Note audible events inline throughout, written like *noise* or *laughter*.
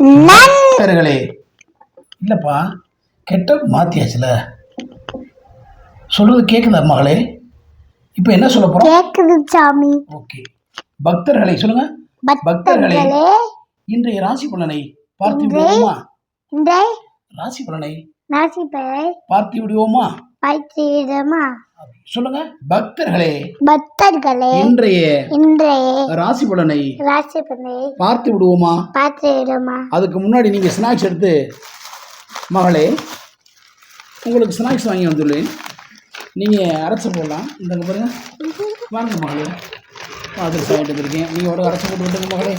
நண்பர்களே இல்லைப்பா கெட்ட மாத்தியாச்சுல. சொல்றது கேட்குதா மகளே? இப்போ என்ன சொல்ல போகிறோம் கேக்குது சாமி. ஓகே. பக்தர்களை சொல்லுங்க. பக்தர்களே இன்றைய ராசி பலனை பார்த்து விடுவோமா? இந்த ராசி பலனை நாசிப்பை பார்த்து விடுவோமா? பயிற்சியிடமா சொல்லுங்க. பக்தர்களே பக்தர்களே இன்றைய இன்றைய ராசி பலனை ராசிப்பனை பார்த்து விடுவோமா? பார்த்துவிடுமா அதுக்கு முன்னாடி நீங்கள் ஸ்நாக்ஸ் எடுத்து மகளே உங்களுக்கு ஸ்நாக்ஸ் வாங்கி வந்துள்ளேன். நீங்கள் அரைச்சி போடலாம். இந்த பாருங்க. வாங்க மகளே. அதில் வாங்கிட்டு வந்திருக்கேன் நீங்கள் ஒரு அரைச்சி போட்டு விட்டுங்க மகளே.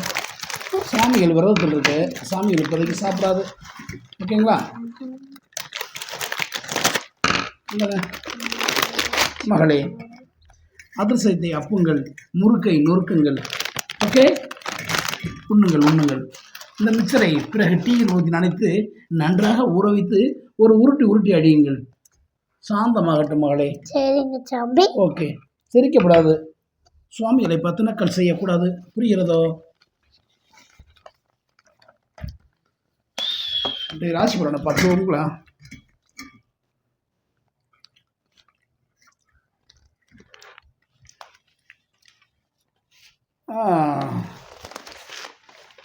சாமிகள் விரதத்தில் இருக்கு. சாமிகள் இப்போதைக்கு சாப்பிடாது. ஓகேங்களா? இந்தாங்க. மகளே அதிர்சத்தை அப்புங்கள் முறுக்கை நொறுக்குங்கள். ஓகே உண்ணுங்கள் உண்ணுங்கள். இந்த மிக்சரை பிறகு டீயில் ஊற்றி நனைத்து நன்றாக ஊற வைத்து ஒரு உருட்டி உருட்டி அடியுங்கள். சாந்தமாகட்டும் மகளே. சரிங்க சாமி ஓகே சிரிக்கப்படாது. சுவாமிகளை பத்து நக்கல் செய்யக்கூடாது. புரிகிறதோ? ராசி பலனை பார்த்துவோங்களா ஆ,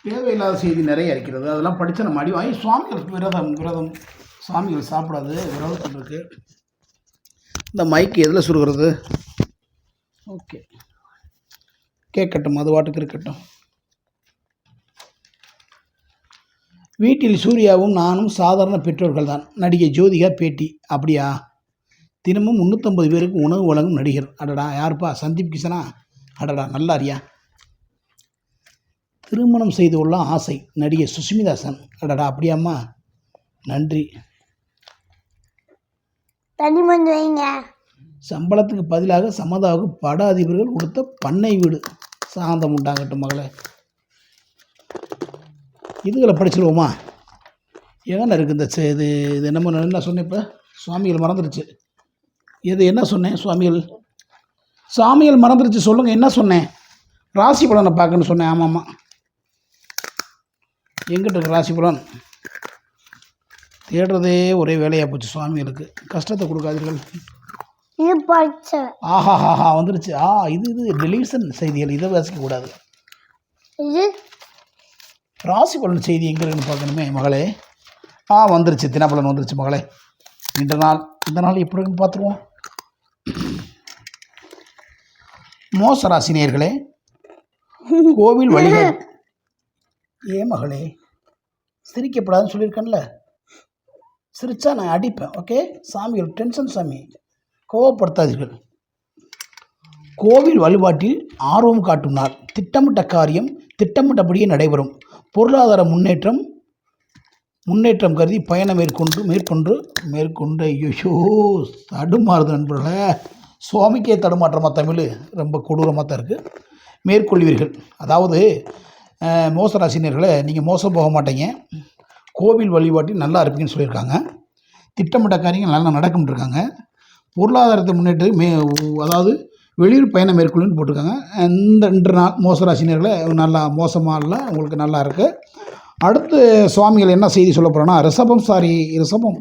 தேவையில்லாத செய்தி நிறைய இருக்கிறது. அதெல்லாம் படித்த நம்ம அடி வாங்கி சுவாமிகள் விரதம் விரதம். சுவாமிகள் சாப்பிடாது விரதத்தில் இருக்கு. இந்த மைக் எதில் சுருகிறது? ஓகே. கேட்கட்டும் அது வாட்டுக்கு இருக்கட்டும். வீட்டில் சூர்யாவும் நானும் சாதாரண பெற்றோர்கள் தான். நடிகை ஜோதிகா பேட்டி. அப்படியா? தினமும் முந்நூற்றம்பது பேருக்கு உணவு வழங்கும் நடிகர். அடடா யாருப்பா? சந்தீப் கிஷனா? அடடா நல்லா அறியா திருமணம் செய்து கொள்ள ஆசை. நடிகை சுஷ்மிதா சென் அடடா அப்படியாம்மா? நன்றி. தண்ணி வைங்க. சம்பளத்துக்கு பதிலாக சமதாவுக்கு பட அதிபர்கள் கொடுத்த பண்ணை வீடு. சாந்தம் உண்டாகட்டும் மகளே. இதுகளை படிச்சிருவோமா? எங்கே இருக்குது இந்த இது இது என்னமோ என்ன சொன்னேன் இப்போ? சுவாமிகள் மறந்துடுச்சு இது என்ன சொன்னேன் சுவாமிகள்? சுவாமிகள் மறந்துடுச்சு சொல்லுங்கள் என்ன சொன்னேன்? ராசி பலனை பார்க்கணும்னு சொன்னேன். ஆமாம்மா. எங்கிட்ட இருக்கு ராசி பலன் தேடுறதே ஒரே வேலையாக போச்சு சுவாமிகளுக்கு கஷ்டத்தை கொடுக்காதீர்கள். ஆஹா ஹாஹா வந்துருச்சு. ஆ இது இது டெலிவிஷன் செய்திகள். இதை வாசிக்கக்கூடாது ராசி பலன் செய்தி எங்கே இருக்குன்னு பார்க்கணுமே மகளே. ஆ வந்துருச்சு. தினப்பலன் வந்துருச்சு மகளே. இந்த நாள் இந்த நாள் எப்படி இருக்குன்னு பார்த்துருவோம். மோச ராசினியர்களே கோவில் வழிகள். *laughs* ஏ மகளே சிரிக்கப்படாதுன்னு சொல்லியிருக்கேன்ல. சிரிச்சா நான் அடிப்பேன் ஓகே சாமிகள் டென்ஷன் சாமி. கோவப்படுத்தாதீர்கள். கோவில் வழிபாட்டில் ஆர்வம் காட்டும் நாள் திட்டமிட்ட காரியம் திட்டமிட்டபடியே நடைபெறும். பொருளாதார முன்னேற்றம் முன்னேற்றம் கருதி பயணம் மேற்கொண்டு மேற்கொண்டு மேற்கொண்டு ஐயோ தடுமாறுது நண்பர்களே. சுவாமிக்கே தடுமாற்றமாக தமிழ்? ரொம்ப கொடூரமாக தான் இருக்குது மேற்கொள்வீர்கள். அதாவது மோச மோசராசினியர்களே நீங்கள் மோசம் போக மாட்டீங்க. கோவில் வழிபாட்டில் நல்லா இருப்பீங்கன்னு சொல்லியிருக்காங்க. திட்டமிட்ட காரியங்கள் நல்லா நடக்கும்னு இருக்காங்க பொருளாதாரத்தை முன்னேற்று மே அதாவது வெளியூர் பயணம் மேற்கொள்ளுன்னு போட்டிருக்காங்க. இந்த ரெண்டு நாள் மோச ராசினியர்களை நல்லா மோசமாக இல்லை உங்களுக்கு நல்லா இருக்குது அடுத்து சுவாமிகள் என்ன செய்தி சொல்ல போகிறோன்னா ரிஷபம் சாரி ரிஷபம்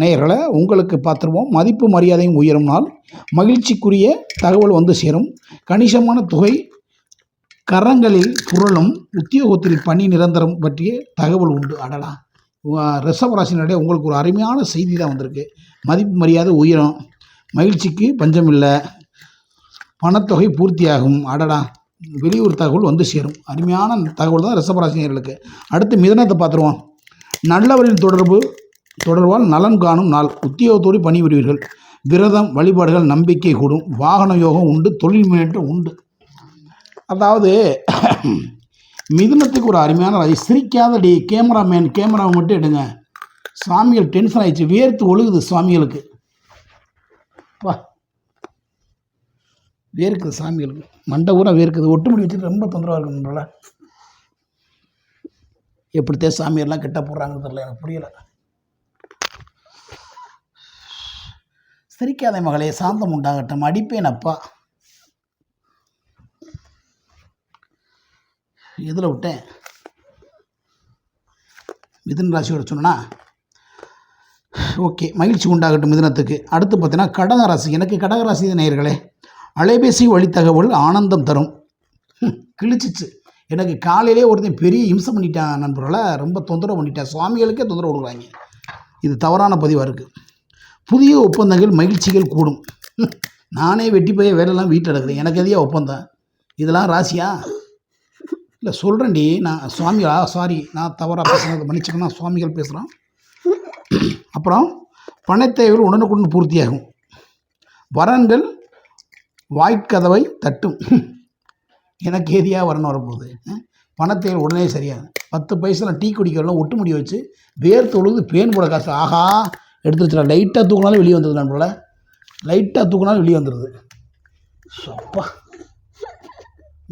நேயர்களை உங்களுக்கு பார்த்துருவோம். மதிப்பு மரியாதையும் உயரும் நாள். மகிழ்ச்சிக்குரிய தகவல் வந்து சேரும். கணிசமான தொகை கரங்களில் புரளும் உத்தியோகத்தில் பணி நிரந்தரம் பற்றிய தகவல் உண்டு. அடடா. உ- ரிஷபராசினருடைய உங்களுக்கு ஒரு அருமையான செய்தி தான் வந்திருக்கு. மதிப்பு மரியாதை உயரும் மகிழ்ச்சிக்கு பஞ்சம் இல்லை பணத்தொகை பூர்த்தியாகும். அடடா. வெளியூர் தகவல் வந்து சேரும். அருமையான தகவல் தான் ரிஷபராசினியர்களுக்கு அடுத்து மிதனத்தை பார்த்துருவோம். நல்லவரின் தொடர்பு தொடர்பால் நலன் காணும் நாள். உத்தியோகத்தோடு பணிபுரிவீர்கள். விரதம் வழிபாடுகள் நம்பிக்கை கூடும். வாகன யோகம் உண்டு தொழில் முன்னேற்றம் உண்டு. அதாவது மிதுனத்துக்கு ஒரு அருமையான ராசி சிரிக்காதடி கேமராமேன் கேமராவை மட்டும் எடுங்க. சுவாமிகள் டென்ஷன் ஆயிடுச்சு. வேர்த்து ஒழுகுது சுவாமிகளுக்கு வா. வேர்க்குது சாமிகளுக்கு. மண்டை ஊரா வேர்க்குது ஒட்டுமுடி வச்சுட்டு ரொம்ப தொந்தரவாக இருக்குன்றல எப்படித்தான் சாமியெல்லாம் கெட்ட போடுறாங்கன்னு தெரியல. எனக்கு புரியலை. சிரிக்காத மகளே சாந்தம் உண்டாகட்டும். அடிப்பேன் அப்பா. எதில் விட்டேன்? மிதுன ராசியோட சொன்னா ஓகே மகிழ்ச்சி உண்டாகட்டும் மிதுனத்துக்கு. அடுத்து பார்த்தீங்கன்னா கடக ராசி. எனக்கு கடக ராசி நேயர்களே. அலைபேசி வழி தகவல் ஆனந்தம் தரும். கிழிச்சிச்சு. எனக்கு காலையிலே ஒருத்தன் பெரிய இம்சம் பண்ணிட்டான் நண்பர்களை. ரொம்ப தொந்தரவு பண்ணிட்டேன். சுவாமிகளுக்கே தொந்தரவு கொடுக்குறாங்க. இது தவறான பதிவாக இருக்குது புதிய ஒப்பந்தங்கள் மகிழ்ச்சிகள் கூடும். நானே வெட்டி போய் வேலையெல்லாம் வீட்டில் எடுக்கிறேன் எனக்கு எதையா ஒப்பந்தம்? இதெல்லாம் ராசியா? இல்லை சொல்கிறேன்டி நான் சுவாமிகளா? சாரி நான் தவறாக பேசுனது மன்னிச்சுக்கணும் சுவாமிகள் பேசுகிறோம் அப்புறம் பணத்தேவைகள் உடனுக்குடன் பூர்த்தியாகும். வரன்கள் வாய்க்கதவை தட்டும். எனக்கு ஏதியா வரணும் வரப்போகுது. பணத்தேவை உடனே சரியாகும். பத்து பைசா டீ குடிக்கலாம் ஒட்டு முடி வச்சு வேர் தொழுது பேன் போட காசு. ஆஹா! எடுத்துருச்சுடா லைட்டாக தூக்கினாலும் வெளியே வந்துடுது நான் போல் லைட்டாக தூக்கினாலும் வெளியே வந்துடுது சப்பா!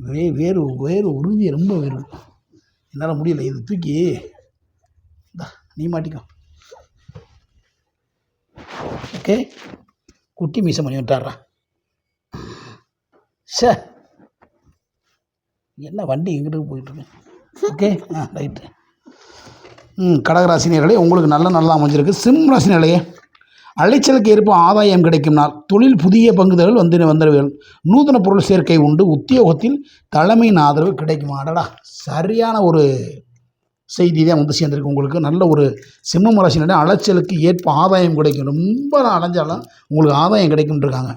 ஒரே வேறு வேறு உறுதி ரொம்ப வேறு என்னால் முடியல. இது தூக்கி இந்தா, நீ மாட்டிக்கோ. ஓகே? குட்டி மீசம் பண்ணி விட்டாரா சே என்ன வண்டி எங்கிட்டு போயிட்டுருக்கு ஓகே? ஆ ரைட்டு. ம் கடகராசினியர்களே உங்களுக்கு நல்ல நல்லா அமைஞ்சிருக்கு. சிம் ராசினியர்களே அலைச்சலுக்கு ஏற்ப ஆதாயம் கிடைக்கும் நாள் தொழில் புதிய பங்குதல்கள் வந்து வந்தவர்கள் நூதன பொருள் சேர்க்கை உண்டு. உத்தியோகத்தில் தலைமையின் ஆதரவு கிடைக்கும்? அடடா சரியான ஒரு செய்தி தான் வந்து சேர்ந்துருக்கு உங்களுக்கு. நல்ல ஒரு சிம்ம ராசினிடம் அலைச்சலுக்கு ஏற்ப ஆதாயம் கிடைக்கும். ரொம்ப அலைஞ்சாலும் உங்களுக்கு ஆதாயம் கிடைக்கும்ன்றிருக்காங்க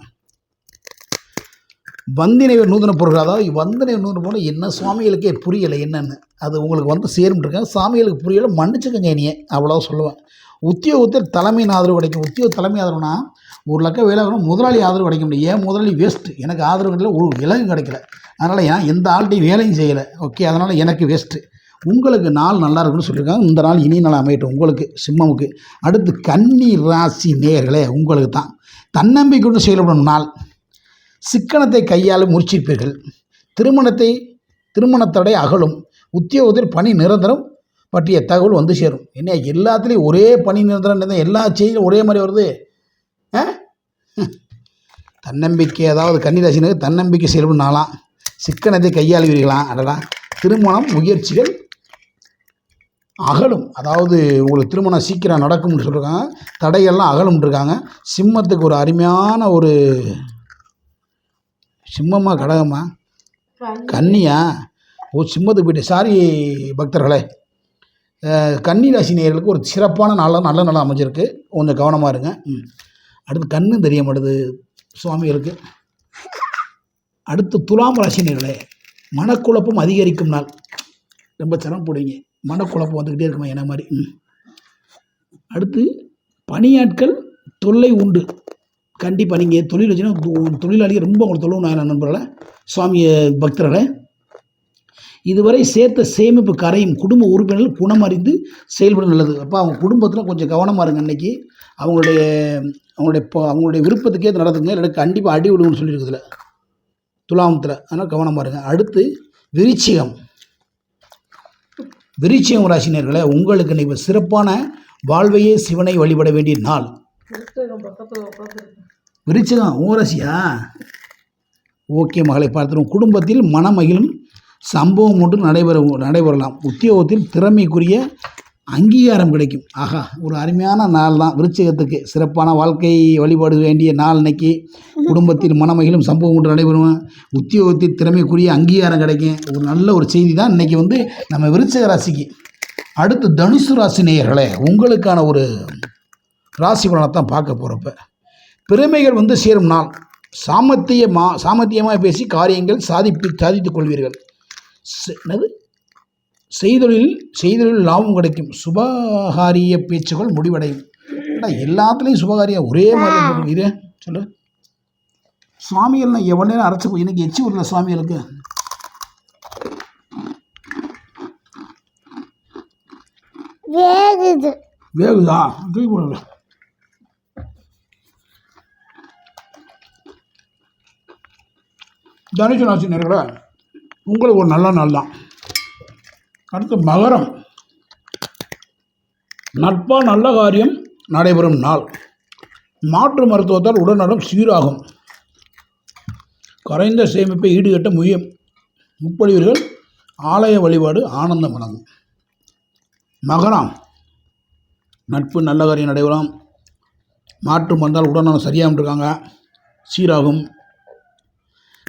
வந்தினைவர் நூதன பொருள் அதாவது வந்தினைவர் நூதன பொருள் என்ன சுவாமிகளுக்கே புரியலை என்னென்னு. அது உங்களுக்கு வந்து சேரும்ட்டுருக்கேன் சாமிகளுக்கு புரியலை மன்னிச்சுக்கங்க இனியே அவ்வளோ சொல்லுவேன். உத்தியோகத்தில் தலைமையின் ஆதரவு கிடைக்கும் உத்தியோக தலைமை ஆதரவுனா ஒரு லட்சம் வேலை ஆகணும் முதலாளி ஆதரவு கிடைக்க முடியும். ஏன் முதலாளி வேஸ்ட்டு எனக்கு ஆதரவு கிடைக்கல ஒரு விலகும் கிடைக்கல. அதனால் ஏன் எந்த ஆள்கிட்டையும் வேலையும் செய்யலை. ஓகே அதனால் எனக்கு வேஸ்ட்டு உங்களுக்கு நாள் நல்லா இருக்குன்னு சொல்லியிருக்காங்க. இந்த நாள் இனி நாள் அமையட்டும் உங்களுக்கு சிம்மமுக்கு. அடுத்து கன்னி ராசி நேயர்களே உங்களுக்கு தான் தன்னம்பிக்கையுடன் செயல்படும் நாள். சிக்கனத்தை கையாள முயற்சிப்பீர்கள். திருமணத்தை திருமணத்தடை அகலும். உத்தியோகத்தில் பணி நிரந்தரம் பற்றிய தகவல் வந்து சேரும். என்ன எல்லாத்துலேயும் ஒரே பணி நிரந்தரம் இருந்தா எல்லா செய்தியும் ஒரே மாதிரி வருது? ஆ? தன்னம்பிக்கை அதாவது கன்னிராசினருக்கு தன்னம்பிக்கை செல்வனாலாம் சிக்கனத்தை கையாளுவீர்களாம் அடடா. திருமணம் முயற்சிகள் அகலும். அதாவது உங்களுக்கு திருமணம் சீக்கிரம் நடக்கும்னு சொல்லியிருக்காங்க தடைகள்லாம் அகலும்னு சிம்மத்துக்கு ஒரு அருமையான ஒரு சிம்மமா கடகமா? கன்னியா ஓ சிம்மத்துக்கு போயிட்டு. சாரி பக்தர்களே. கன்னி ராசி நேயர்களுக்கு ஒரு சிறப்பான நாளாக நல்ல நாளாக அமைஞ்சிருக்கு. கொஞ்சம் கவனமாக இருங்க. ம். அடுத்து கண்ணு தெரிய மாட்டுது. சுவாமிகளுக்கு அடுத்து துலாம் ராசி நேயர்களே. மனக்குழப்பம் அதிகரிக்கும் நாள். ரொம்ப சிரமப்படுவீங்க மனக்குழப்பம் வந்துக்கிட்டே இருக்குமா? என்ன மாதிரி? ம். அடுத்து பணியாட்கள் தொல்லை உண்டு. கண்டிப்பாக நீங்கள் தொழில் வச்சுன்னா தொழிலாளியை ரொம்ப உங்களுக்கு தொழில் நான் நண்பர்களே சுவாமி பக்தர்களை இதுவரை சேர்த்த சேமிப்பு கரையும் குடும்ப உறுப்பினர்கள் குணமறிந்து செயல்பட நல்லது. அப்போ அவங்க குடும்பத்தில் கொஞ்சம் கவனமாக இருங்க அன்னைக்கு. அவங்களுடைய அவங்களுடைய இப்போ- அவங்களுடைய விருப்பத்துக்கே இது நடத்துங்க இல்லை கண்டிப்பாக அடி விடுவோம்னு சொல்லியிருக்குதுல துலாமத்தில். அதனால் கவனமாக இருங்க. அடுத்து விருச்சிகம். விருச்சிகம் ராசினியர்களே உங்களுக்கு இன்னைக்கு சிறப்பான வாழ்வையே சிவனை வழிபட வேண்டிய நாள். விருச்சிகம் ஓரசியா ஓகே மகளை பார்த்துருவோம். குடும்பத்தில் மனமகிழும் சம்பவம் ஒன்று நடைபெற நடைபெறலாம். உத்தியோகத்தில் திறமைக்குரிய அங்கீகாரம் கிடைக்கும். ஆஹா ஒரு அருமையான நாள் தான். விருச்சிகத்துக்கு சிறப்பான வாழ்க்கை வழிபாடு வேண்டிய நாள் இன்னைக்கு. குடும்பத்தில் மனமகிழும் சம்பவம் ஒன்று நடைபெறும். உத்தியோகத்தில் திறமைக்குரிய அங்கீகாரம் கிடைக்கும். ஒரு நல்ல ஒரு செய்தி தான் இன்னைக்கு வந்து நம்ம விருச்சிக ராசிக்கு. அடுத்து தனுசு ராசி நேயர்களே உங்களுக்கான ஒரு ராசி பலனை தான் பார்க்க போகிறப்ப பெருமைகள் வந்து சேரும் நாள். சாமர்த்தியமா சாமர்த்தியமாக பேசி காரியங்கள் சாதிப்பி சாதித்துக் கொள்வீர்கள். என்னது? செய்தொழில் செய்தொழில் லாபம் கிடைக்கும். சுபகாரிய பேச்சுகள் முடிவடையும். ஏடா, எல்லாத்துலேயும் சுபகாரியம் ஒரே மாதிரி. இரு. சொல்லு. சுவாமிகள்லாம் எவ்வளோ நேரம் அரைச்சி போய் எனக்கு எச்சி விடல சுவாமிகளுக்கு? வேகுது. வேகுதா? தூக்கி தனுசு ராசி நேர்களை உங்களுக்கு ஒரு நல்ல நாள் தான். அடுத்து மகரம். நட்பாக நல்ல காரியம் நடைபெறும் நாள். மாற்று மருத்துவத்தால் உடல்நலம் சீராகும். குறைந்த சேமிப்பை ஈடுகட்ட முயம் முப்படிவர்கள் ஆலய வழிபாடு ஆனந்தம் வழங்கும். மகரம். நட்பு நல்ல காரியம் நடைபெறும். மாற்று மருந்தால் உடல்நலம் சரியாக இருக்காங்க சீராகும்.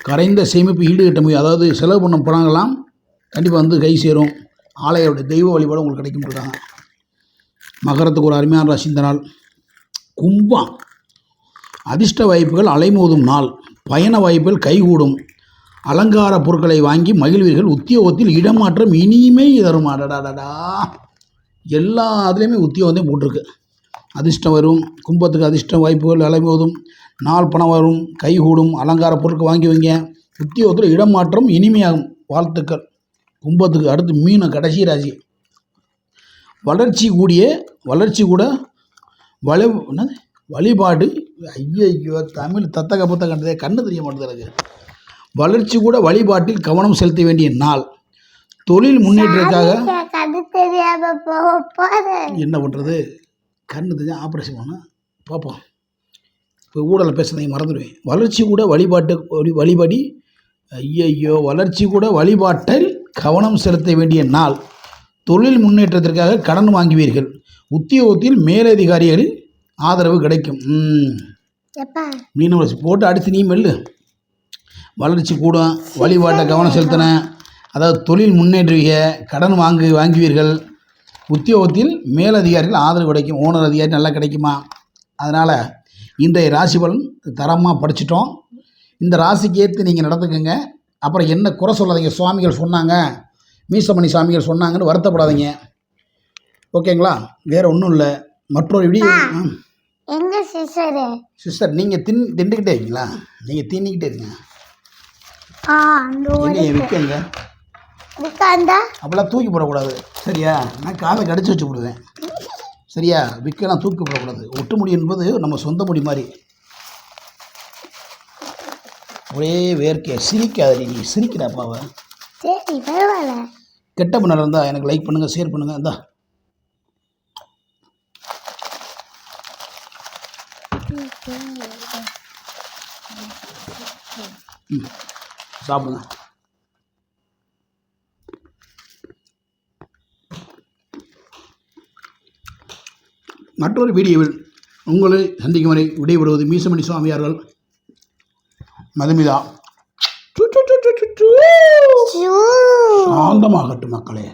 கரைந்த சேமிப்பு ஈடுகட்ட முடியும். அதாவது செலவு பண்ண பணங்கள்லாம் கண்டிப்பாக வந்து கை சேரும். ஆலயோட தெய்வ வழிபாடு உங்களுக்கு கிடைக்கும் இருக்காங்க மகரத்துக்கு ஒரு அருமையான ராசி இந்த நாள். கும்பம். அதிர்ஷ்ட வாய்ப்புகள் அலைமோதும் நாள். பயண வாய்ப்புகள் கைகூடும். அலங்கார பொருட்களை வாங்கி மகிழ்வீர்கள். உத்தியோகத்தில் இடமாற்றம் இனிமே தரும். அடடாடா எல்லா அதுலேயுமே உத்தியோகம் போட்டிருக்கு. அதிர்ஷ்டம் வரும். கும்பத்துக்கு அதிர்ஷ்ட வாய்ப்புகள் அலைமோதும். நாள் பணம் வரும் கைகூடும் அலங்கார பொருட்கள் வாங்கி வைங்க. உத்தியோகத்தில் இடமாற்றம் இனிமையாகும். வாழ்த்துக்கள். கும்பத்துக்கு அடுத்து மீன் கடைசி ராசி. வளர்ச்சி கூடிய வளர்ச்சி கூட வள வழிபாடு. ஐயோ தமிழ் தத்தக புத்தகன்றதே கண்ணு தெரிய மாட்டேது எனக்கு. வளர்ச்சி கூட வழிபாட்டில் கவனம் செலுத்த வேண்டிய நாள். தொழில் முன்னேற்றத்துக்காக என்ன பண்ணுறது கண்ணு தெரிஞ்சு ஆப்ரேஷன் பண்ண. பார்ப்போம் இப்போ ஊடலை பேசுனதை மறந்துடுவேன். வளர்ச்சி கூட வழிபாட்டு வழி வழிபடி ஐயையோ வளர்ச்சி கூட வழிபாட்டில் கவனம் செலுத்த வேண்டிய நாள். தொழில் முன்னேற்றத்திற்காக கடன் வாங்குவீர்கள். உத்தியோகத்தில் மேலதிகாரிகளின் ஆதரவு கிடைக்கும். ம். எப்பா? மீன் வளர்ச்சி போட்டு அடித்து நீ மெல்லு. வளர்ச்சி கூடும் வழிபாட்டை கவனம் செலுத்தினேன் அதாவது தொழில் முன்னேற்றுவீங்க கடன் வாங்கு வாங்குவீர்கள். உத்தியோகத்தில் மேலதிகாரிகள் ஆதரவு கிடைக்கும். ஓனர் அதிகாரி நல்லா கிடைக்குமா? அதனால் இன்றைய ராசி பலன் தரமாக படிச்சிட்டோம். இந்த ராசிக்கு ஏற்று நீங்கள் நடந்துக்கங்க. அப்புறம் என்ன குறை சொல்லாதீங்க. சுவாமிகள் சொன்னாங்க. மீசமணி சாமிகள் சொன்னாங்கன்னு வருத்தப்படாதீங்க. ஓகேங்களா? வேறு ஒன்றும் இல்லை. மற்றொரு வீடியோ எங்க சிஸ்டரு சிஸ்டர் நீங்கள் தின் தின்னுக்கிட்டே இருக்கீங்களா? நீங்கள் தின்னிக்கிட்டே இருங்க ஆ அந்த என்னைய விற்கங்க உட்காந்தா அப்போல்லாம் தூக்கி போடக்கூடாது. சரியா? நான் காதை கடிச்சு வச்சு விடுவேன் சரியா? விற்கலாம் தூக்கி போடக்கூடாது ஒட்டு முடி என்பது நம்ம சொந்த முடி மாதிரி. ஒரே வேர்க்கை. சிரிக்காத நீ. சிரிக்கிறாப்பாவை சரி பரவாயில்ல. கெட்ட பண்ண இருந்தால் எனக்கு லைக் பண்ணுங்கள் ஷேர் பண்ணுங்கள் இந்தா. சாப்பிடுங்க. மற்றொரு வீடியோவில் உங்களை சந்திக்கும் வரை விடைபெறுவது மீசமணி சுவாமியார்கள் மதுமிதா. சாந்தமாகட்டும் மக்களே.